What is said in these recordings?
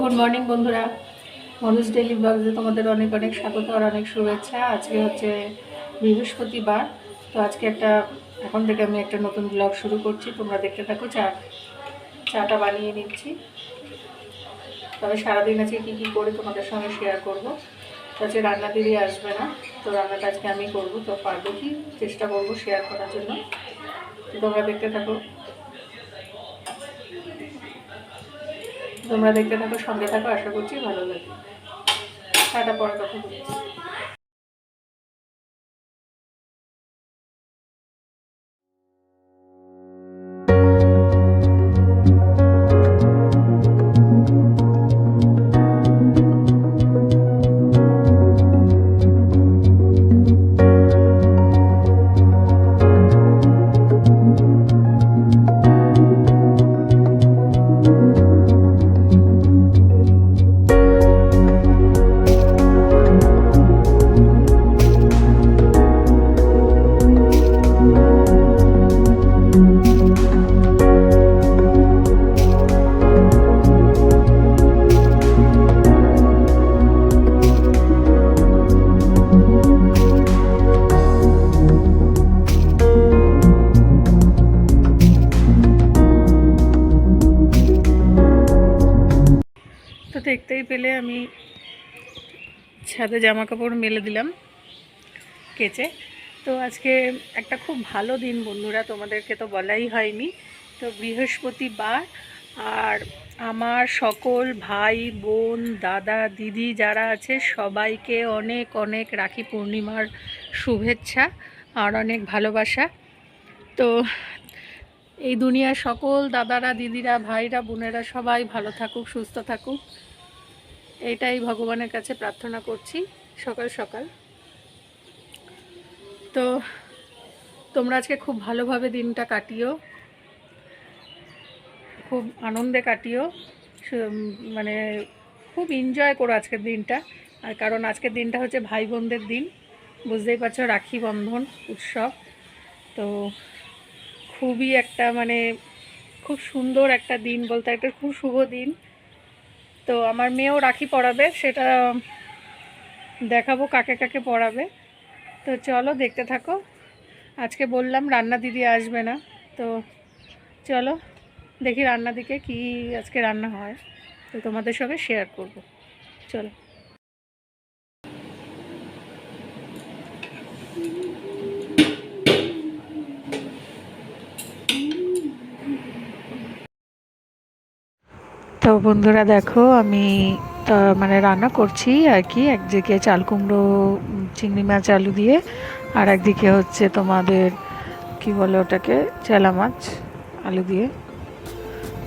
Good morning বন্ধুরা। মনুষ daily ব্লগসে তোমাদের অনেক অনেক স্বাগত আর অনেক শুভেচ্ছা। আজকে হচ্ছে বৃহস্পতিবার। তো আজকে একটা, এখন থেকে আমি একটা নতুন ব্লগ শুরু করছি। তোমরা দেখতে থাকো, চা, চাটা বানিয়ে নিচ্ছি। তবে সারাদিন আজকে কী কী করে তোমাদের সঙ্গে শেয়ার করব? তো আজকে রান্না দিদি আসবে না, তো রান্নাটা আজকে আমি করব। তো পারব কি? চেষ্টা করব শেয়ার করার জন্য। তোমরা দেখতে থাকো। তোমরা দেখতে থাকো সঙ্গে থাকো আশা করছি ভালো লাগে টাটা পরে কথা বলছি ছাদে জামা কাপড় মেলে দিলাম কেচে। তো আজকে একটা খুব ভালো দিন বন্ধুরা, তোমাদেরকে তো বলাই হয়নি। তো বৃহস্পতিবার আর আমার সকল ভাই, বোন, দাদা, দিদি যারা আছে, সবাইকে অনেক অনেক রাখি পূর্ণিমার শুভেচ্ছা আর অনেক ভালোবাসা। তো এই দুনিয়ার সকল দাদারা, দিদিরা, ভাইরা, বোনেরা সবাই ভালো থাকুক, সুস্থ থাকুক। এটাই ভগবানের কাছে প্রার্থনা করছি, সকাল সকাল। তো তোমরা আজকে খুব ভালোভাবে দিনটা কাটিও। খুব আনন্দে কাটিও। মানে খুব এনজয় করো আজকের দিনটা। আর কারণ আজকের দিনটা হচ্ছে ভাই বোনদের দিন। বুঝতেই পারছ, রাখি বন্ধন উৎসব। তো খুবই একটা মানে খুব সুন্দর একটা দিন বলতে একটা খুব শুভ দিন। তো আমার মেয়েও রাখি পড়াবে সেটা দেখাবো কাকে কাকে পড়াবে তো চলো দেখতে থাকো। আজকে বললাম রান্না দিদি আসবে না, তো চলো দেখি রান্না দিকে কি আজকে রান্না হয়। তো তোমাদের সঙ্গে শেয়ার করব। চলো। বন্ধুরা দেখো, আমি মানে রান্না করছি আর কি। একদিকে চাল কুমড়ো চিংড়ি মাছ, আলু দিয়ে, আর একদিকে হচ্ছে তোমাদের, কি বলে ওটাকে, চেলা মাছ, আলু দিয়ে।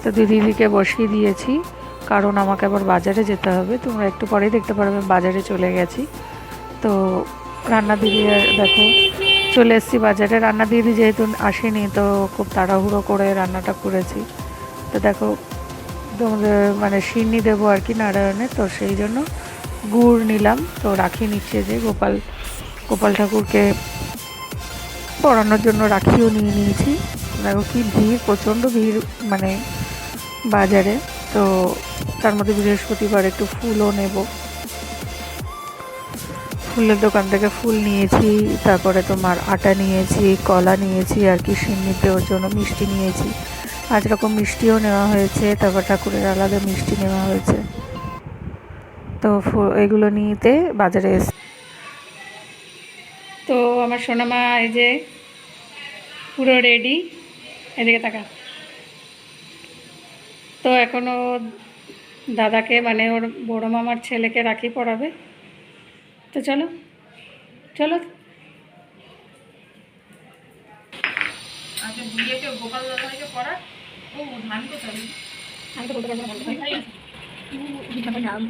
তো দিদিদিকে বসিয়ে দিয়েছি, কারণ আমাকে আবার বাজারে যেতে হবে। তোমরা একটু পরেই দেখতে পারবে বাজারে চলে গেছি। তো রান্না দিদি দেখো, চলে এসেছি বাজারে। রান্না দিদি যেহেতু আসেনি, তো খুব তাড়াহুড়ো করে রান্নাটা করেছি। তো দেখো মানে সিন্নি দেবো আর কি নারায়ণে, তো সেই জন্য গুড় নিলাম। তো রাখি নিচ্ছে যে গোপাল গোপাল ঠাকুরকে পড়ানোর জন্য রাখিও নিয়ে নিয়েছি। দেখো কি ভিড়, প্রচণ্ড ভিড় মানে বাজারে। তো তার মধ্যে বৃহস্পতিবার একটু ফুলও নেব। ফুলের দোকান থেকে ফুল নিয়েছি, তারপরে তোমার আটা নিয়েছি, কলা নিয়েছি, আর কি সিন্নি দেওয়ার জন্য মিষ্টি নিয়েছি। পাঁচ রকম মিষ্টিও নেওয়া হয়েছে তারপর ঠাকুরের আলাদা মিষ্টি নেওয়া হয়েছে। তো ফু- এগুলো নিতে বাজারে এসে তো আমার সোনামা এই যে পুরো রেডি এদিকে তাকা তো এখনও দাদাকে মানে ওর বড়ো মামার ছেলেকে রাখি পড়াবে তো চলো চলো। আচ্ছা গোপাল দাদাকে পড়া ও ধান কোথায় আমি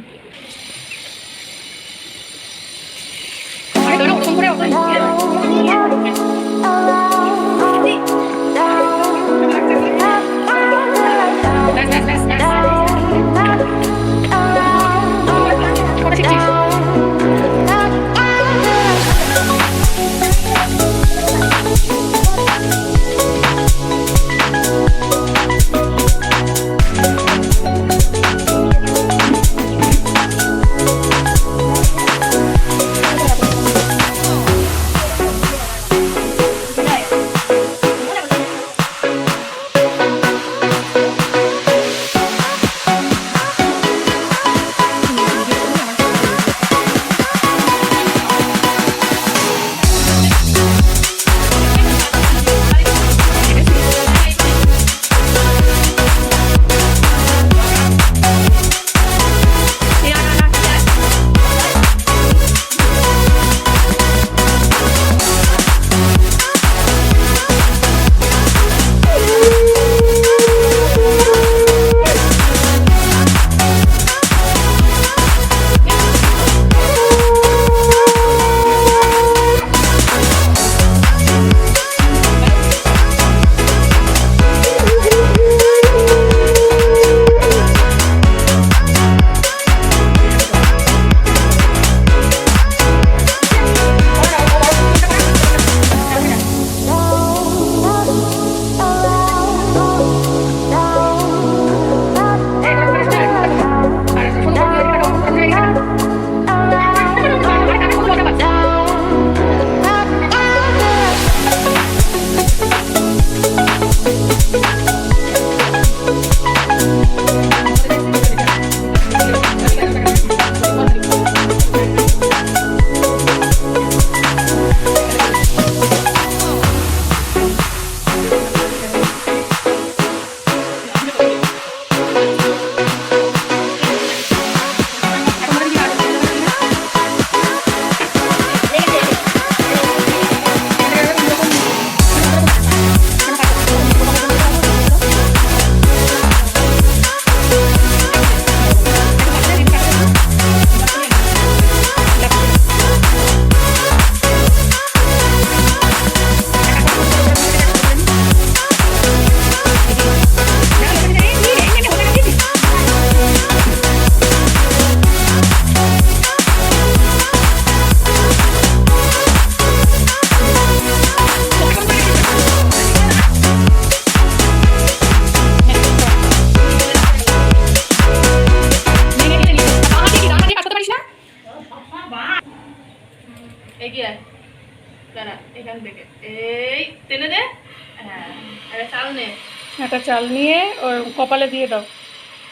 চাল নিয়ে ওর কপালে দিয়ে দাও।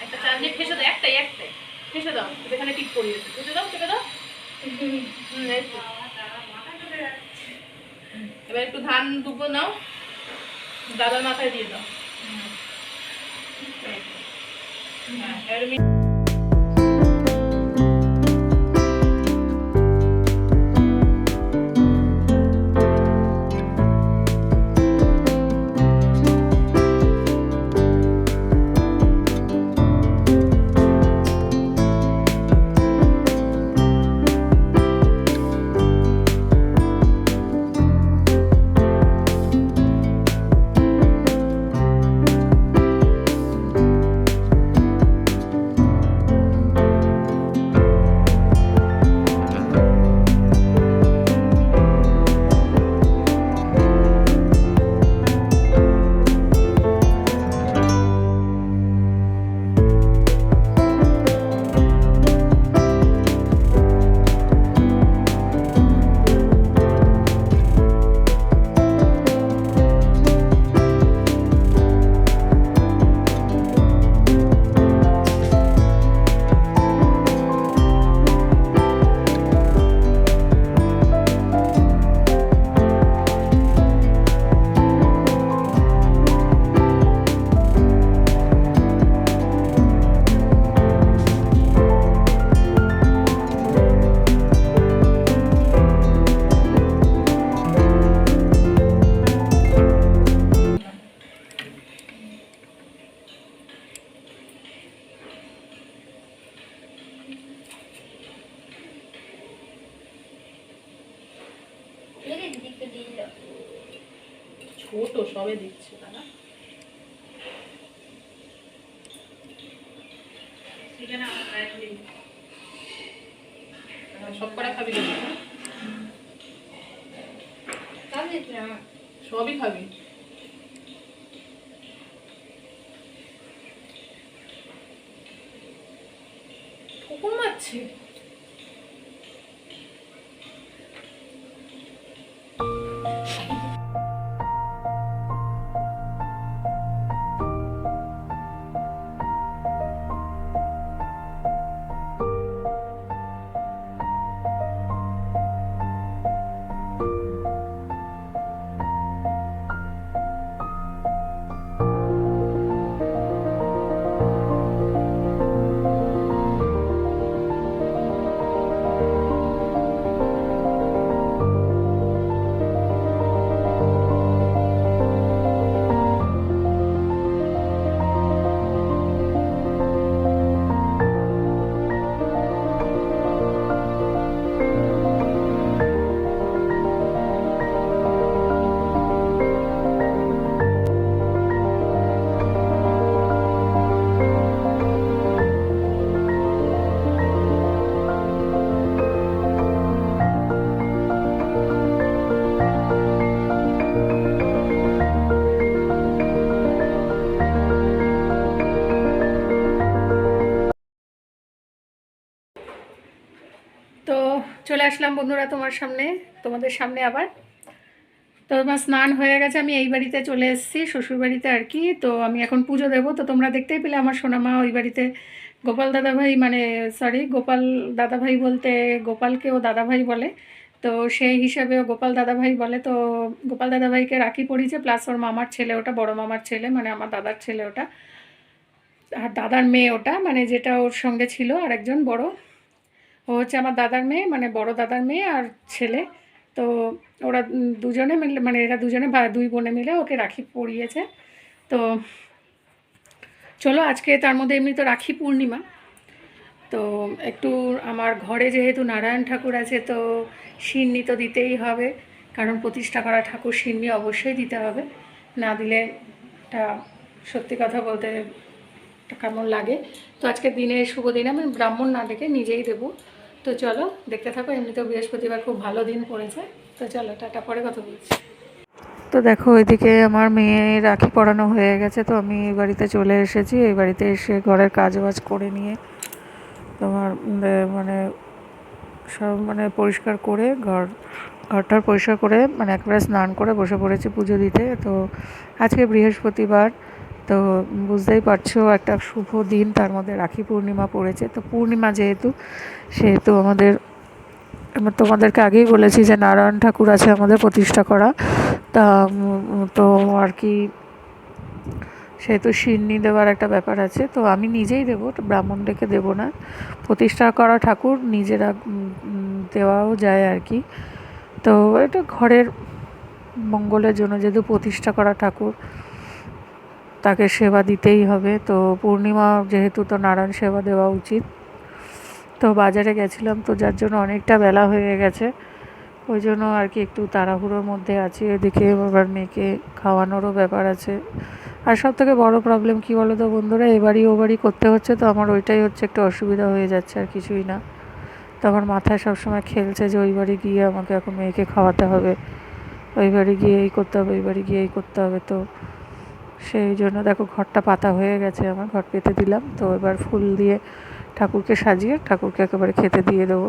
একটা চাল নিয়ে ফেসে দাও, একটাই দাও, যেখানে দাও দাও। এবার একটু ধান নাও। দাদার মাথায় দিয়ে দাও। ছোট সবে দিচ্ছে দাদা সব কটা খাবি সবই খাবি? ঠোকর মারছে? আসলাম বন্ধুরা তোমার সামনে, তোমাদের সামনে আবার। তো আমার স্নান হয়ে গেছে, আমি এই বাড়িতে চলে এসেছি, শ্বশুর বাড়িতে আর কি। তো আমি এখন পুজো দেবো। তো তোমরা দেখতেই পেলে আমার সোনামা ওই বাড়িতে গোপাল দাদাভাই মানে সরি গোপাল দাদাভাই বলতে গোপালকে ও দাদাভাই বলে। তো সেই হিসাবে গোপাল দাদাভাই বলে। তো গোপাল দাদাভাইকে রাখি পড়িয়েছে প্লাস ওর মামার ছেলে ওটা, বড় মামার ছেলে মানে আমার দাদার ছেলে ওটা। আর দাদার মেয়ে ওটা মানে যেটা ওর সঙ্গে ছিল আর একজন বড়। ও হচ্ছে আমার দাদার মেয়ে মানে বড় দাদার মেয়ে আর ছেলে। তো ওরা দুজনে মিলে মানে এরা দুজনে দুই বোনে মিলে ওকে রাখি পরিয়েছে। তো চলো আজকে তার মধ্যে এমনি তো রাখি পূর্ণিমা। তো একটু আমার ঘরে যেহেতু নারায়ণ ঠাকুর আছে, তো সিন্নি তো দিতেই হবে। কারণ প্রতিষ্ঠা করা ঠাকুর সিন্নি অবশ্যই দিতে হবে। না দিলে এটা সত্যি কথা বলতে কেমন লাগে। তো আজকে দিনে শুভ দিনে আমি ব্রাহ্মণ না ডেকে নিজেই দেবো। তো চলো, দেখতে থাকো, এমনিতেও বৃহস্পতিবার খুব ভালো দিন পড়েছে। তো চলো, টাটা, পরে কথা বলছি। তো দেখো, ওইদিকে আমার মেয়ে রাখি পরানো হয়ে গেছে, তো আমি এই বাড়িতে চলে এসেছি। এই বাড়িতে এসে ঘরের কাজ বাজ করে নিয়ে তোমার মানে সব মানে পরিষ্কার করে, ঘর, ঘরটার পরিষ্কার করে মানে একবারে স্নান করে বসে পড়েছি পুজো দিতে। তো আজকে বৃহস্পতিবার তো বুঝতেই পারছ, একটা শুভ দিন তার মধ্যে রাখি পূর্ণিমা পড়েছে। তো পূর্ণিমা যেহেতু, সেহেতু আমাদের তোমাদেরকে আগেই বলেছি যে নারায়ণ ঠাকুর আছে আমাদের প্রতিষ্ঠা করা। তা তো আর কি, সেহেতু সিন্নি দেওয়ার একটা ব্যাপার আছে। তো আমি নিজেই দেবো ব্রাহ্মণ ডেকে দেবো না। প্রতিষ্ঠা করা ঠাকুর নিজেরা দেওয়াও যায় আর কি। তো এটা ঘরের মঙ্গলের জন্য যেহেতু প্রতিষ্ঠা করা ঠাকুর তাকে সেবা দিতেই হবে। তো পূর্ণিমা যেহেতু তো নারায়ণ সেবা দেওয়া উচিত। তো বাজারে গেছিলাম তো যার জন্য অনেকটা বেলা হয়ে গেছে। ওই জন্য আর কি একটু তাড়াহুড়োর মধ্যে আছি। এদিকে আবার মেয়েকে খাওয়ানোরও ব্যাপার আছে। আর সব থেকে বড়ো প্রবলেম কী বলো তো বন্ধুরা? এবারই ওবারই করতে হচ্ছে তো আমার ওইটাই হচ্ছে একটু অসুবিধা হয়ে যাচ্ছে আর কিছুই না। তো আমার মাথায় সবসময় খেলছে যে ওই বাড়ি গিয়ে আমাকে এখন মেয়েকে খাওয়াতে হবে। ওই বাড়ি গিয়ে এই করতে হবে, ওই বাড়ি গিয়ে এই করতে হবে। তো সেই জন্য দেখো ঘরটা পাতা হয়ে গেছে আমার, ঘর পেতে দিলাম। তো এবার ফুল দিয়ে ঠাকুরকে সাজিয়ে ঠাকুরকে একেবারে খেতে দিয়ে দেবো।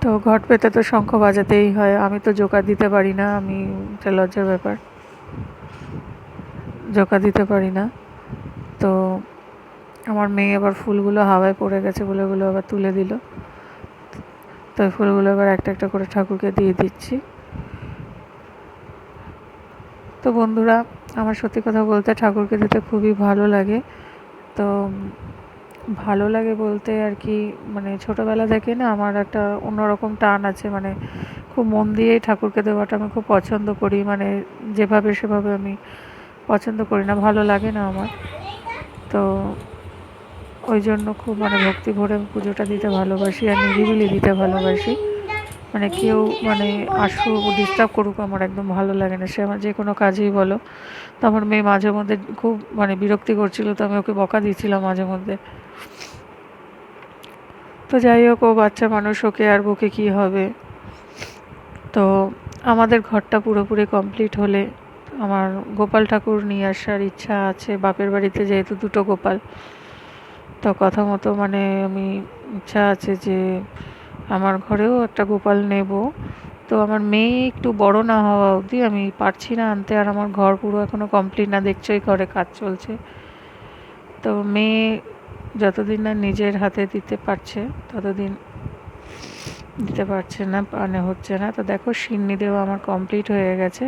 তো ঘট পেতে তো শঙ্খ বাজাতেই হয়, আমি তো জোকা দিতে পারি না, আমি এটা লজ্জার ব্যাপার। জোকা দিতে পারি না। তো আমার মেয়ে আবার ফুলগুলো হাওয়ায় পড়ে গেছে বলে ওগুলো আবার তুলে দিল। তো ফুলগুলো এবার একটা একটা করে ঠাকুরকে দিয়ে দিচ্ছি। তো বন্ধুরা, আমার সত্যি কথা বলতে ঠাকুরকে দিতে খুবই ভালো লাগে। তো ভালো লাগে বলতে আর কি মানে ছোটোবেলা থেকে না আমার একটা অন্যরকম টান আছে মানে খুব মন দিয়েই ঠাকুরকে দেওয়াটা আমি খুব পছন্দ করি মানে যেভাবে সেভাবে আমি পছন্দ করি না, ভালো লাগে না আমার। তো ওই জন্য খুব মানে ভক্তি ভরে পুজোটা দিতে ভালোবাসি আর নিরিবিলি দিতে ভালোবাসি। মানে কেউ মানে আসুক ডিস্টার্ব করুক আমার একদম ভালো লাগে না। সে আমার যে কোনো কাজেই বলো। তো আমার মেয়ে মাঝে মধ্যে খুব মানে বিরক্তি করছিল, তো আমি ওকে বকা দিয়েছিলাম মাঝে মধ্যে। তো যাই হোক, ও বাচ্চা মানুষ, ওকে আর বকে কী হবে? তো আমাদের ঘরটা পুরোপুরি কমপ্লিট হলে আমার গোপাল ঠাকুর নিয়ে আসার ইচ্ছা আছে। বাপের বাড়িতে যেহেতু দুটো গোপাল, তো কথা মতো মানে আমি ইচ্ছা আছে যে আমার ঘরেও একটা গোপাল নেব। তো আমার মেয়ে একটু বড় না হওয়া অবধি আমি পারছি না আনতে, আর আমার ঘর পুরো এখনও কমপ্লিট না, দেখছোই ঘরে কাজ চলছে। তো মেয়ে যতদিন না নিজের হাতে দিতে পারছে, ততদিন দিতে পারছে না মানে হচ্ছে না। তো দেখো সিন্নি দেওয়া আমার কমপ্লিট হয়ে গেছে।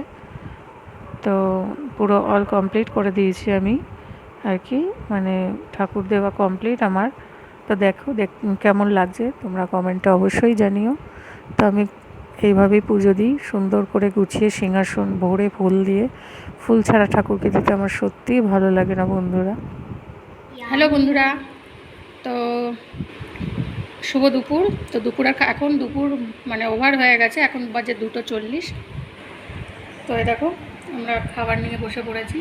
তো পুরো অল কমপ্লিট করে দিয়েছি আমি, আর কি। মানে ঠাকুর দেওয়া কমপ্লিট আমার। তো দেখো, দেখ কেমন লাগছে, তোমরা কমেন্টে অবশ্যই জানিও। তো আমি এইভাবেই পুজো দিই, সুন্দর করে গুছিয়ে সিংহাসন ভরে ফুল দিয়ে। ফুল ছাড়া ঠাকুরকে দিতে আমার সত্যিই ভালো লাগে না বন্ধুরা। হ্যালো বন্ধুরা, তো শুভ দুপুর। তো দুপুর এখন দুপুর মানে ওভার হয়ে গেছে, এখন বাজে দুটো চল্লিশ। তো এই দেখো, আমরা খাবার নিয়ে বসে পড়েছি।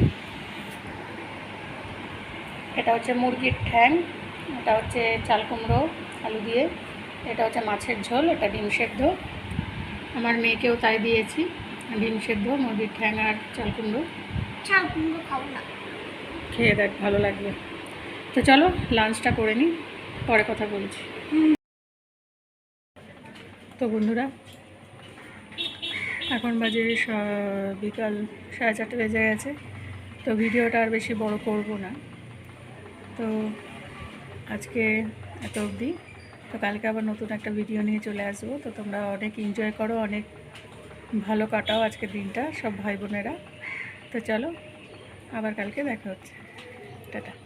এটা হচ্ছে মুরগির ঠ্যাং। এটা হচ্ছে চাল কুমড়ো আলু দিয়ে। এটা হচ্ছে মাছের ঝোল এটা ডিম সেদ্ধ। আমার মেয়েকেও তাই দিয়েছি ডিম সেদ্ধ মুরগির ঠ্যাং আর চাল কুমড়ো। চাল কুমড়ো খাব না। খেয়ে দেখ ভালো লাগবে। তো চলো লাঞ্চটা করে নিই পরে কথা বলছি। তো বন্ধুরা এখন বাজে বিকাল সাড়ে চারটে বেজে গেছে। তো ভিডিওটা আর বেশি বড় করব না। তো আজকে এত অবধি। তো কালকে আবার নতুন একটা ভিডিও নিয়ে চলে আসব। তো তোমরা অনেক এনজয় করো, অনেক ভালো কাটাও আজকের দিনটা, সব ভাই বোনেরা। তো চলো, আবার কালকে দেখা হচ্ছে। টাটা।